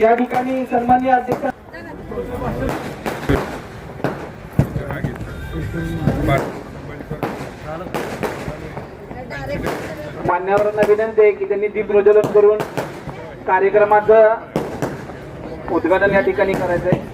या ठिकाणी सन्मान्य अध्यक्ष मान्यवरांना विनंती आहे की त्यांनी दीप प्रज्वलन करून कार्यक्रमाचं उद्घाटन या ठिकाणी करायचं आहे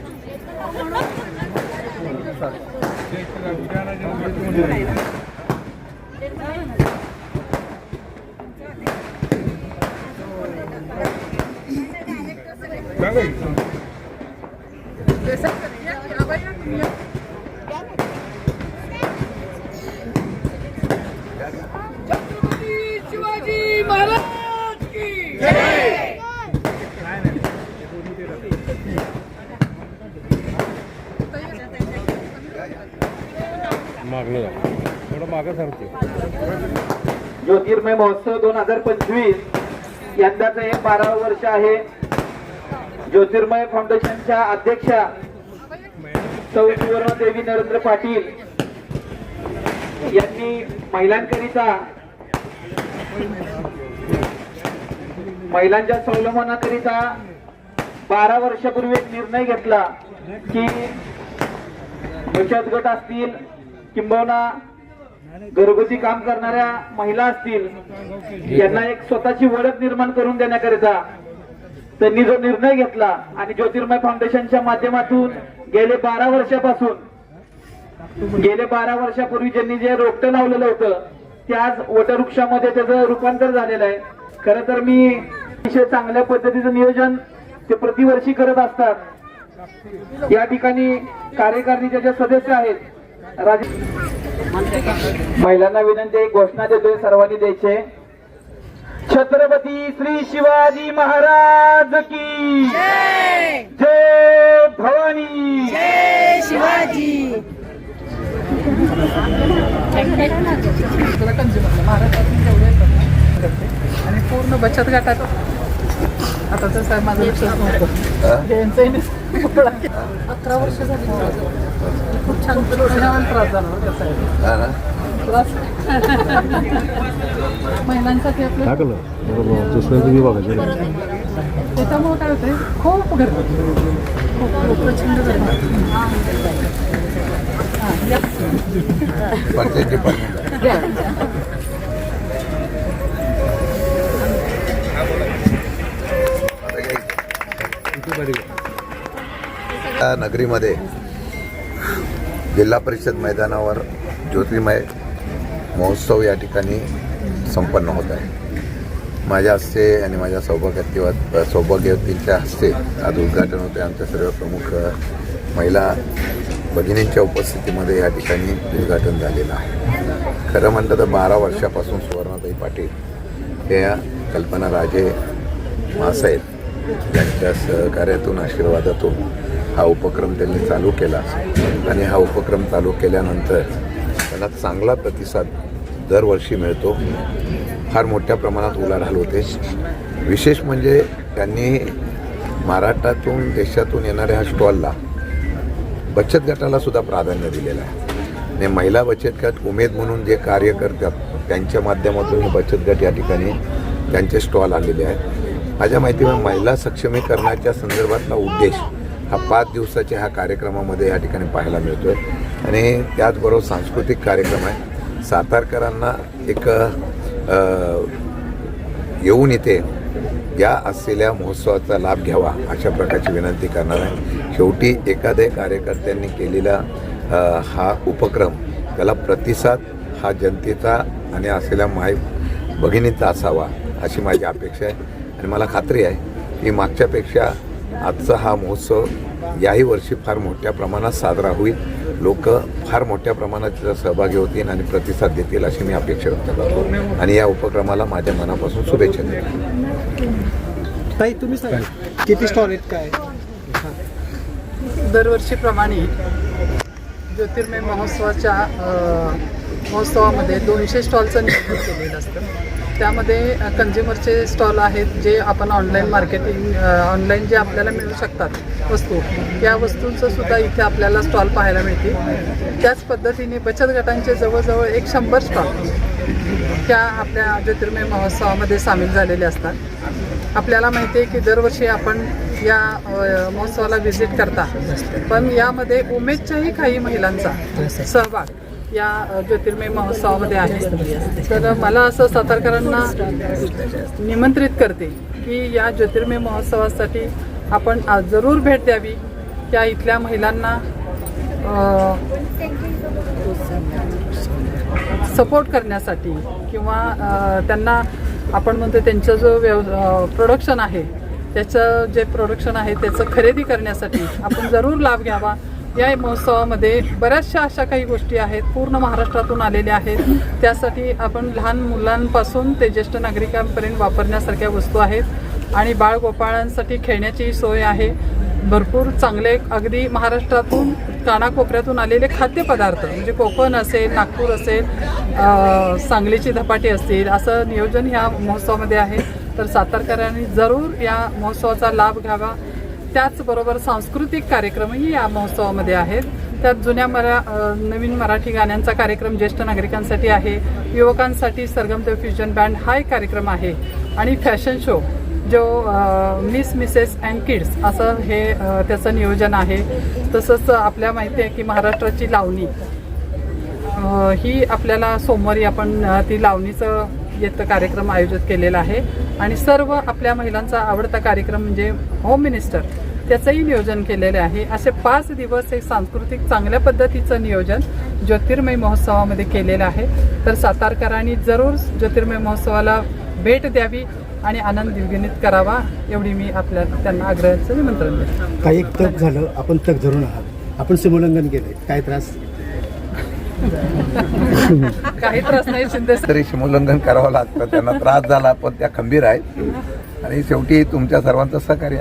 शिवाजी महाराज की मागणं जा. थोडं मागं सरते ज्योतिर्मय महोत्सव दोन हजार पंचवीस यंदाचं हे बारावं वर्ष आहे ज्योतिर्मय फाउंडेशनच्या अध्यक्षा सौ सुवर्णदेवी नरेंद्र पाटील यांनी महिलांकरिता महिलांच्या स्वावलंबनाकरिता बारा वर्षापूर्वी एक निर्णय घेतला की बचत गट असतील किंबहुना घरगुती काम करणाऱ्या महिला असतील यांना एक स्वतःची ओळख निर्माण करून देण्याकरिता त्यांनी जो निर्णय घेतला आणि ज्योतिर्मय फाउंडेशनच्या माध्यमातून गेले बारा वर्षापासून गेले बारा वर्षापूर्वी ज्यांनी जे रोपटं लावलेलं होतं ते आज वटवृक्षामध्ये त्याचं रूपांतर झालेलं आहे. खरं तर मी अतिशय चांगल्या पद्धतीचं नियोजन ते प्रतिवर्षी करत असतात. या ठिकाणी कार्यकारिणीचे जे सदस्य आहेत. राज महिलांना विनंती घोषणा देतोय सर्वांनी द्यायचे. छत्रपती श्री शिवाजी महाराज की जय भवानी. जेवढे येतात आणि पूर्ण बचत गटात आता तसं माझं लक्षच नव्हतं. अकरा वर्ष झाली. खूप छान त्रास झाला महिलांसाठी आपलं टाकलं बरोबर दुसऱ्या तुम्ही बघायचं त्याच्यामुळे काय होतंय. खूप गर्दी. खूप प्रचंड गर्दी. हां, नगरीमध्ये जिल्हा परिषद मैदानावर ज्योतिर्मय महोत्सव या ठिकाणी संपन्न होत आहे. माझ्या हस्ते आणि माझ्या सौभाग्यवत सौभाग्यवतींच्या हस्ते आज उद्घाटन होते आमच्या सर्व प्रमुख महिला भगिनींच्या उपस्थितीमध्ये या ठिकाणी उद्घाटन झालेलं आहे. खरं म्हटलं तर बारा वर्षापासून सुवर्णाताई पाटील हे या कल्पना राजे मासाहेब यांच्या सहकार्यातून आशीर्वादातून हा उपक्रम त्यांनी चालू केला. आणि हा उपक्रम चालू केल्यानंतर त्याला चांगला प्रतिसाद दरवर्षी मिळतो. फार मोठ्या प्रमाणात उलाढाल होते. विशेष म्हणजे त्यांनी महाराष्ट्रातून देशातून येणाऱ्या ह्या स्टॉलला बचत गटाला सुद्धा प्राधान्य दिलेलं आहे. आणि महिला बचत गट उमेद म्हणून जे कार्य करतात त्यांच्या माध्यमातून हे बचत गट या ठिकाणी त्यांचे स्टॉल आलेले आहेत. माझ्या माहितीमुळे महिला सक्षमीकरणाच्या संदर्भातला उद्देश हा पाच दिवसाच्या ह्या कार्यक्रमामध्ये या ठिकाणी पाहायला मिळतो आहे आणि त्याचबरोबर सांस्कृतिक कार्यक्रम आहे. सातारकरांना एक येऊन इथे या असलेल्या महोत्सवाचा लाभ घ्यावा अशा प्रकारची विनंती करणार आहे. शेवटी एखाद्या कार्यकर्त्यांनी केलेला हा उपक्रम त्याला प्रतिसाद हा जनतेचा आणि असलेल्या माय भगिनीचा असावा अशी माझी अपेक्षा आहे. आणि मला खात्री आहे की मागच्यापेक्षा आजचा हा महोत्सव याही वर्षी फार मोठ्या प्रमाणात साजरा होईल. लोक फार मोठ्या प्रमाणात त्याचा सहभागी होतील आणि प्रतिसाद देतील अशी मी अपेक्षा व्यक्त करतो. आणि या उपक्रमाला माझ्या मनापासून शुभेच्छा देतो. ताई तुम्ही सांगा किती स्टॉल आहेत काय? दरवर्षीप्रमाणे ज्योतिर्मय महोत्सवाच्या महोत्सवामध्ये दोनशे स्टॉलचं नियोजन केलेलं असतं. त्यामध्ये कन्झ्युमरचे स्टॉल आहेत जे आपण ऑनलाईन मार्केटिंग ऑनलाईन जे आपल्याला मिळू शकतात वस्तू या वस्तूंचं सुद्धा इथे आपल्याला स्टॉल पाहायला मिळतील. त्याच पद्धतीने बचत गटांचे जवळजवळ एक शंभर स्टॉल त्या आपल्या ज्योतिर्मय महोत्सवामध्ये सामील झालेले असतात. आपल्याला माहिती आहे की दरवर्षी आपण या महोत्सवाला व्हिजिट करता. पण यामध्ये उमेदच्याही काही महिलांचा सहभाग या ज्योतिर्मय महोत्सवामध्ये आहे. तर मला असं सातारकरांना निमंत्रित करते की या ज्योतिर्मय महोत्सवासाठी आपण जरूर भेट द्यावी. या इथल्या महिलांना सपोर्ट करण्यासाठी किंवा त्यांना आपण म्हणतो त्यांचा जो व्यव प्रोडक्शन आहे त्याचं जे प्रोडक्शन आहे त्याचं खरेदी करण्यासाठी आपण जरूर लाभ घ्यावा. या महोत्सवामध्ये बऱ्याचशा अशा काही गोष्टी आहेत पूर्ण महाराष्ट्रातून आलेल्या आहेत. त्यासाठी आपण लहान मुलांपासून ते ज्येष्ठ नागरिकांपर्यंत वापरण्यासारख्या वस्तू आहेत आणि बाळगोपाळांसाठी खेळण्याची सोय आहे. भरपूर चांगले अगदी महाराष्ट्रातून कानाकोपऱ्यातून आलेले खाद्यपदार्थ म्हणजे कोकण असेल नागपूर असेल सांगलीची धपाटी असतील असं नियोजन ह्या महोत्सवामध्ये आहे. तर सातारकरांनी जरूर या महोत्सवाचा लाभ घ्यावा. त्याचबरोबर सांस्कृतिक कार्यक्रमही या महोत्सवामध्ये आहेत. त्यात जुन्या मरा नवीन मराठी गाण्यांचा कार्यक्रम ज्येष्ठ नागरिकांसाठी आहे. युवकांसाठी सरगमदेव फ्युजन बँड हा एक कार्यक्रम आहे. आणि फॅशन शो जो मिस मिसेस अँड किड्स असं हे त्याचं नियोजन आहे. तसंच आपल्या माहिती आहे की महाराष्ट्राची लावणी ही आपल्याला सोमवारी आपण ती लावणीचं येतं कार्यक्रम आयोजित केलेला आहे. आणि सर्व आपल्या महिलांचा आवडता कार्यक्रम म्हणजे होम मिनिस्टर त्याचंही नियोजन केलेलं आहे. असे पाच दिवस एक सांस्कृतिक चांगल्या पद्धतीचं नियोजन ज्योतिर्मय महोत्सवामध्ये केलेलं आहे. तर सातारकरांनी जरूर ज्योतिर्मय महोत्सवाला भेट द्यावी आणि आनंद द्विगुणित करावा एवढी मी आपल्या त्यांना आग्रहाचं निमंत्रण देते. काही एक तक झालं आपण तक धरून आहात. आपण सीमोल्लंघन केलंय काय त्रास? काही त्रास नाही शिंदे तरी सीमोल्लंघन करावं लागतं त्यांना त्रास झाला पण त्या खंबीर आहेत. आणि शेवटी तुमच्या सर्वांचं सहकार्य